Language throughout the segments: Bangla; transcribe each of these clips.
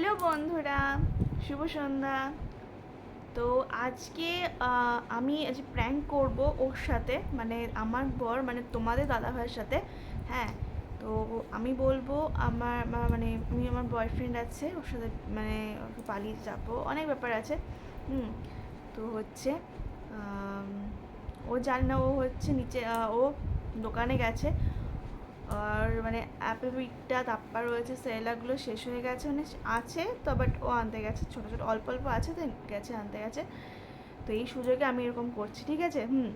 হ্যালো বন্ধুরা, শুভ সন্ধ্যা। তো আজকে আমি আজ প্র্যাঙ্ক করব ওর সাথে মানে আমার বর মানে তোমাদের দাদা ভাইয়ের সাথে হ্যাঁ? তো আমি বলব, আমার মানে আমি আমার বয়ফ্রেন্ড আছে, ওর সাথে মানে ওকে পালিয়ে যাব, অনেক ব্যাপার আছে, হুম? তো হচ্ছে ও জানে না, ও হচ্ছে নিচে ও দোকানে গেছে, আর মানে অ্যাপেল উইকটা তাপ্পা রয়েছে সেলাগুলো শেষ হয়ে গেছে মানে আছে, তো বাট ও আনতে গেছে, ছোটো ছোটো, অল্প অল্প আছে তো গেছে, আনতে গেছে। তো এই সুযোগে আমি এরকম করছি, ঠিক আছে? হুম।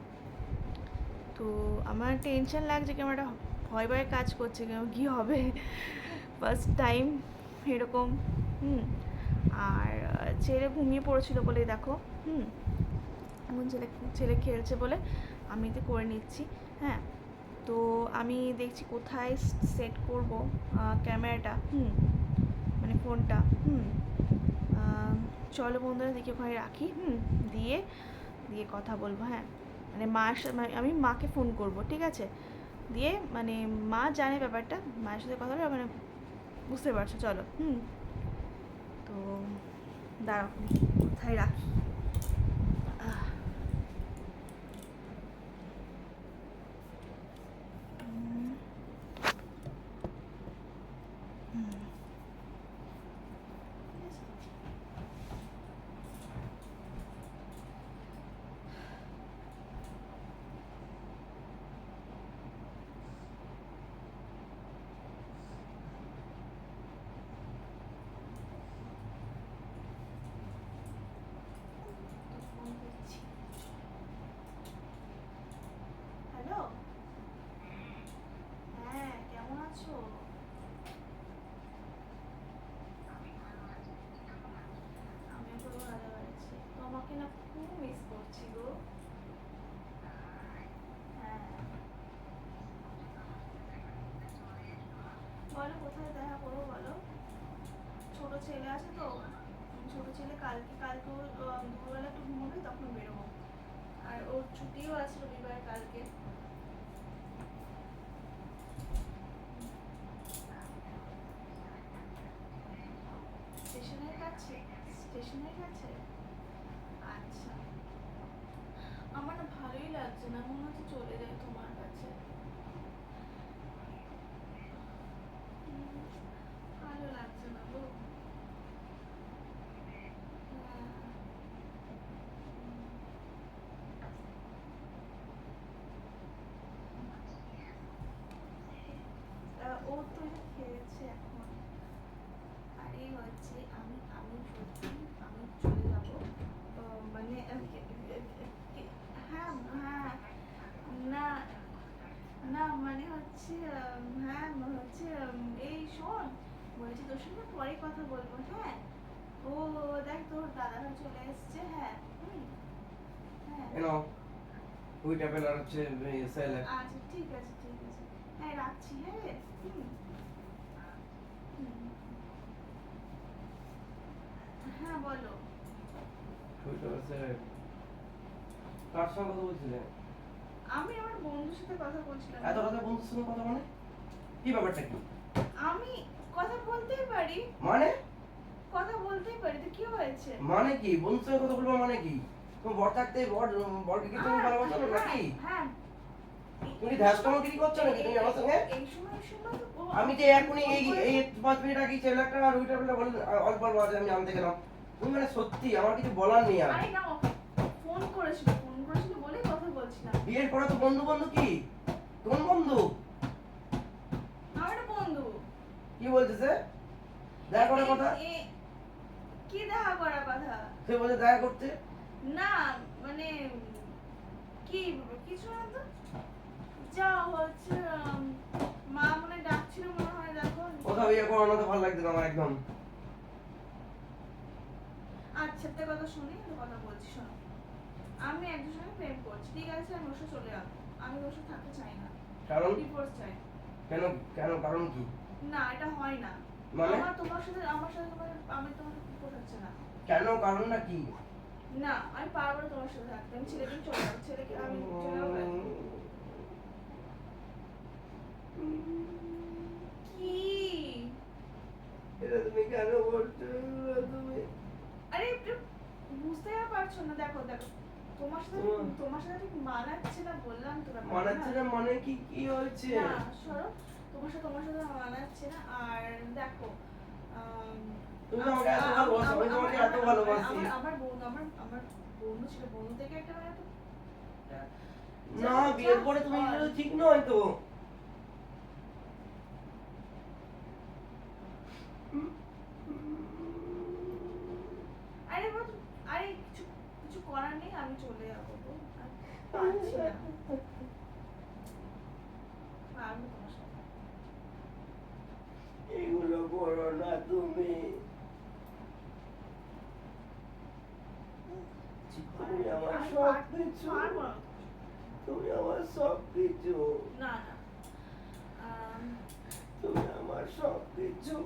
তো আমার টেনশন লাগছে কেমন একটা ভয় ভয় কাজ করছে কেমন কী হবে? ফার্স্ট টাইম এরকম, হুম। আর ছেলে ঘুমিয়ে পড়েছিল বলে দেখো, হুম। এখন ছেলে ছেলে খেলছে বলে আমি তো করে নিচ্ছি হ্যাঁ। তো আমি দেখছি কোথায় সেট করব ক্যামেরাটা। হুম। মানে ফোনটা। হুম। চলো বন্ধুরা দেখি ওখানে রাখি। হুম। দিয়ে দিয়ে কথা বলব হ্যাঁ। মানে মার সা- মানে আমি মাকে ফোন করব ঠিক আছে? দিয়ে মানে মা জানে ব্যাপারটা মায়ের সাথে কথা বলে মানে বুঝতে পারছ চলো। হুম। তো দাঁড়াও কোথায় রাখি আহ হুম। হুম। ফোন করছি। হ্যালো হ্যাঁ কেমন আছো আমিও খুব ভালো আছি তোমাকে না খুব মিস করছি গো হ্যাঁ বলো, কোথায় দেখা করব বলো? ছোট ছেলে আছে তো, ছোট ছেলে কালকে কালকে ওর দুপুরবেলা একটু ঘুমোবে, তখন বেরোবো। আর ওর ছুটিও আছে রবিবার কালকে। স্টেশনের কাছে? স্টেশনের কাছে? আচ্ছা। আমার ভালোই লাগছে না, মনে হচ্ছে চলে যায় তোমার কাছে। উম, ভালো লাগছে না গো হ্যাঁ। আহ, ও তো এটা খেয়েছে এখন আর এই হচ্ছে আমি আমি সত্যি আমি চলে যাব মানে আহ, কে- কে- কে- হ্যাঁ হ্যাঁ না না মানে হচ্ছে আম, হ্যাঁ ম- হচ্ছে আম, এই শোন বলছি তোর সঙ্গে পরে কথা বলব হ্যাঁ? ও দেখ তোর দাদাভাই চলে এসছে হ্যাঁ হ্যাঁ। হচ্ছে সেল আচ্ছা ঠিক আছে ঠিক আছে। হ্যাঁ রাখছি হ্যাঁ। হ্যাঁ বলো। ওইটা হচ্ছে কার সঙ্গে কথা বলছিলে? আমি আমার বন্ধুর সাথে কথা বলছিলাম। এত রাতে বন্ধুর সঙ্গে কথা মানে? কি ব্যাপারটা কি? আমি কথা বলতেই পারি। মানে? কথা বলতেই পারি তো কি হয়েছে? মানে কি? বন্ধুর সঙ্গে কথা বলব মানে কি? তুমি বর থাকতে বর বরকে কি তুমি আর- ভালোবাসো না হ্যাঁ, নাকি? হ্যাঁ। তুমি ধ্যাসকামগিরি করছ নাকি তুমি আমার সঙ্গে? এই সময় সময় আমি যে এখনই এই এই পাঁচ মিনিট আগে ছেলে একটা আর ওইটা বলে অল্প অল্প আছে আমি আনতে গেলাম। তুমি মানে সত্যি আমার কিছু বলার নেই আর। ফোন করেছিল ফোন করেছিল বলেই কথা বলছিলাম। বিয়ের পরে তো বন্ধু বন্ধু কি? কোন বন্ধু? কি বলতেছে? দেখা করার কথা? কি দেখা করার কথা? সে বলছে দেখা করতে। না মানে কি কিছু না তো। যা হচ্ছে মা মনে ডাকছিল মনে হয় দেখো। কোথাও ইয়ে করো না তো ভালো লাগছে আমার একদম। আচ্ছা একটা কথা শুনি একটা কথা বলছি শোনো। আমি একজন সঙ্গে প্রেম করছি ঠিক আছে আমি ওর চলে যাব। আমি ওর থাকতে চাই না। কারণ? ডিভোর্স চাই। কেন কেন কারণ কি? না এটা হয় না। মানে? আমার তোমার সাথে আমার সাথে তোমার আমি তোমার পোষাচ্ছে না। কেন কারণটা কি? না আমি পারব না তোমার সাথে থাকতে। আমি ছেলেকে চলে যাব ছেলেকে আমি চলে যাব কি? এটা তুমি কেন এগুলো তুমি আরে বুঝতে পারছ না। দেখো দেখো। তোমার সাথে তোমার সাথে ঠিক মানাচ্ছে না বললাম তো মানাচ্ছে না মানে কি কি হয়েছে? না সরো। তোমার সাথে তোমার সাথে মানাচ্ছে না। আর দেখো আমার- আমার- আমার- বন্ধু ছিল বন্ধু থেকে একটা না বিয়ের পরে তুমি ঠিক নয় তো। আরে কিছু কিছু করার নেই আমি চলে যাব। পারছি না পারব তোমার সাথে। এগুলো করো না তুমি তুমি আমার আমি সব কিছু তুমি আমার সব কিছু না না তুমি আমার সব কিছু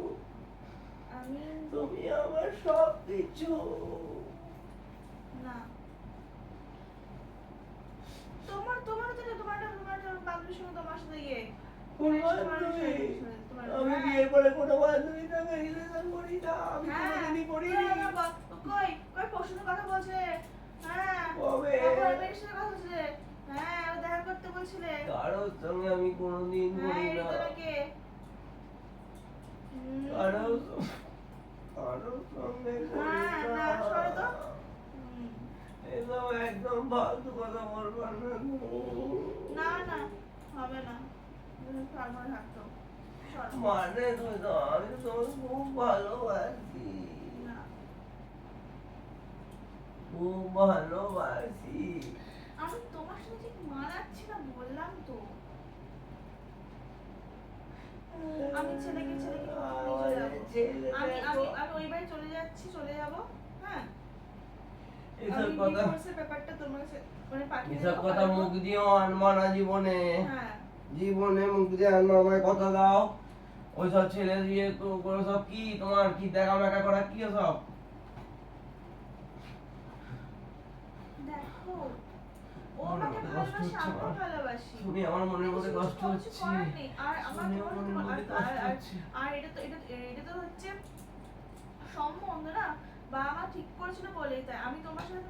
আমি তুমি আমার সব কিছু না তোমার তোমার তোমার তোমার সঙ্গে তোমার সাথে ইয়ে আমি হ্যাঁ। বিয়ের পরে কোনো বান্ধবীর সঙ্গে রিলেশন করি না আমি হ্যাঁ, কোনোদিনই করিনি কই কই কই পরশুদিন কথা বলছে হ্যাঁ কবে? তারপর মেয়ের সাথে কথা বলছিলে হ্যাঁ দেখা করতে বলছিলে কারোর সঙ্গে আমি কোনোদিন হ্যাঁ করি না। কারোর কারোর সঙ্গে করি হ্যাঁ, না। হুম। এসব একদম ফালতু কথা না না না হবে না থাকতো। মানে তুমি তো আমি তো খুব ভালোবাসি খুব ভালোবাসি আমি তোমার সাথে ঠিক মানাচ্ছি না বললাম তো আমি ছেলেকে হ্যাঁ মানে জীবনে হ্যাঁ জীবনে মুখ দিয়ে আনবা আমায় কথা দাও ওইসব ছেলে দিয়ে তো ওগুলো সব কি তোমার কি দেখা মেকা করা? কি সব আমার আমার। আমার মনের মধ্যে কষ্ট হচ্ছে। আর আমার আমার মধ্যে কষ্ট হচ্ছে। আর এটা তো এটা এটা তো হচ্ছে সম্বন্ধ না? বাবা মা ঠিক করেছিল বলেই তাই। আমি তোমার সাথে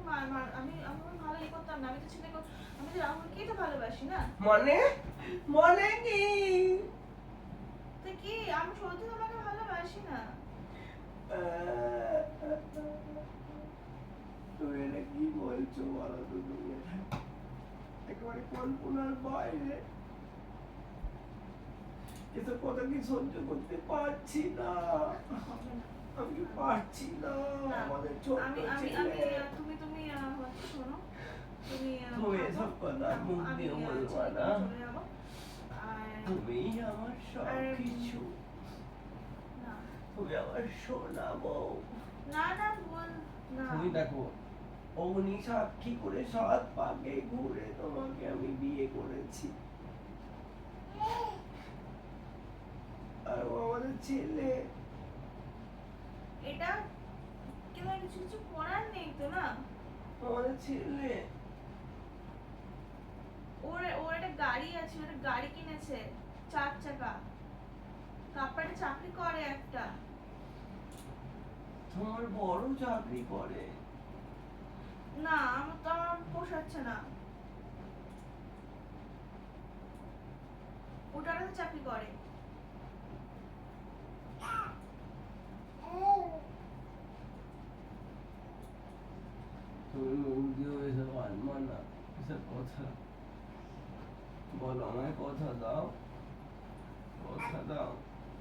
আমি আমি কোনো ভালো ইয়ে করতাম না। আমি তো ছেলে আমি তো রাহুলকেই তো ভালোবাসি না? মানে? মানে কি? কি? আমি সত্যি তোমাকে ভালোবাসি না। তুমি এটা কি বলছো বলো তো তুমি? একেবারে কল্পনার বাইরে। কথা কি সহ্য করতে পারছি না। আমি পারছি না? আমাদের আমি ছেলে তুমি তুমি শোনো। তুমি। এসব কথা মুখ দিয়ে বলবা না। তুমি আমার সব কিছু। তুমি আমার সোনা বউ। না না বল না। তুমি দেখো অগ্নি সাক্ষী করে সাত পাকে ঘুরে তোমাকে আমি বিয়ে করেছি। আর আমাদের ছেলে। এটা কিছু কিছু করার নেই তো না? আমাদের ছেলে। ওর ওর একটা গাড়ি আছে ওর একটা গাড়ি কিনেছে চার চাকা। কাপড়ে চাকরি করে একটা। তোমার বড় চাকরি করে? না আমার তো আমার পোষাচ্ছে না। ওটারও তো চাকরি করে। তুমি মুখ দিয়েও এসব আনবা না এসব কথা। বলো আমায় কথা দাও। কথা দাও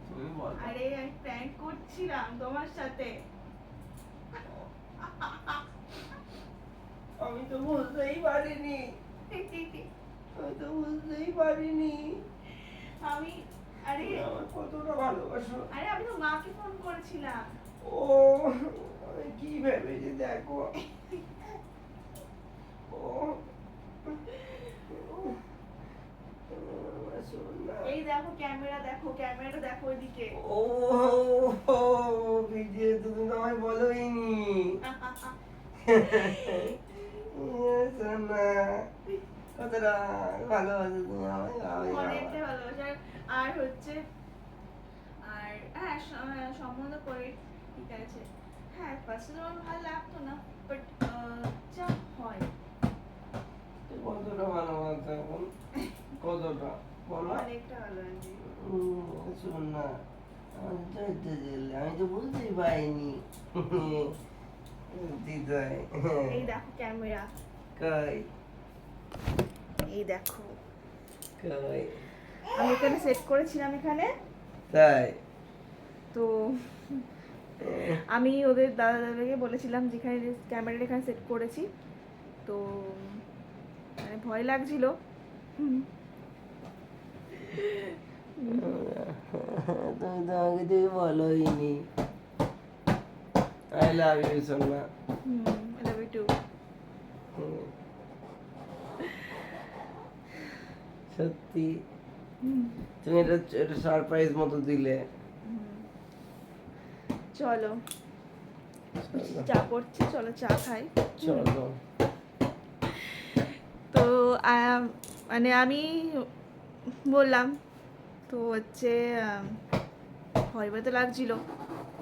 তুমি বলো। আরে আমি প্র্যাঙ্ক করছিলাম তোমার সাথে। আমি তো বুঝতেই পারিনি। আমি তো বুঝতেই পারিনি। আমি আরে। আমার কতটা ভালোবাসো। আরে আমি তো মাকে ফোন করেছিলাম। ও আমি কি ভেবেছি দেখো। ও। এই দেখো ক্যামেরা দেখো ক্যামেরাটা দেখো ওইদিকে। ও ও, বিজয় তুমি আমায় বলোইনি। সোনা কতটা ভালোবাসো তুমি আমায় আমি অনেকটাই আর- আর হচ্ছে আর হ্যাঁ হ্যাঁ, সম্বন্ধ করে ঠিক আছে। হ্যাঁ ফার্স্টে ভালো লাগতো না বাট যা হয়। কতটা ভালোবাসা এখন? কতটা? শোন না আমি তো তো বুঝতেই পাইনি এই দেখো ক্যামেরা। কাই? এই দেখো। কাই? আমি এখানে সেট করেছিলাম এখানে। তাই? তো আমি ওদের দাদা দাদাকে বলেছিলাম যেখানে ক্যামেরাটা এখানে সেট করেছি। তো মানে ভয় লাগছিল। হুম। তুমি তো আমাকে তুমি বলোইনি আই লাভ ইউ সোনা হুম I love you সত্যি তুমি এটা এটা সারপ্রাইজ মতো দিলে চলো চা করছি চলো চা খাই চলো তো আহ, মানে আমি বললাম। তো হচ্ছে ভয় ভয় তো লাগছিল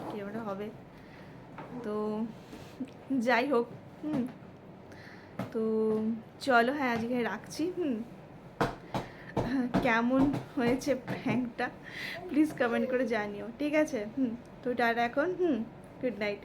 কিরমটা হবে? তো যাই হোক, হুম। তো চলো হ্যাঁ আজকে রাখছি, হুম। কেমন হয়েছে প্র্যাঙ্কটা প্লিজ কমেন্ট করে জানিও, ঠিক আছে? হুম, তো টাটা এখন, হুম গুড নাইট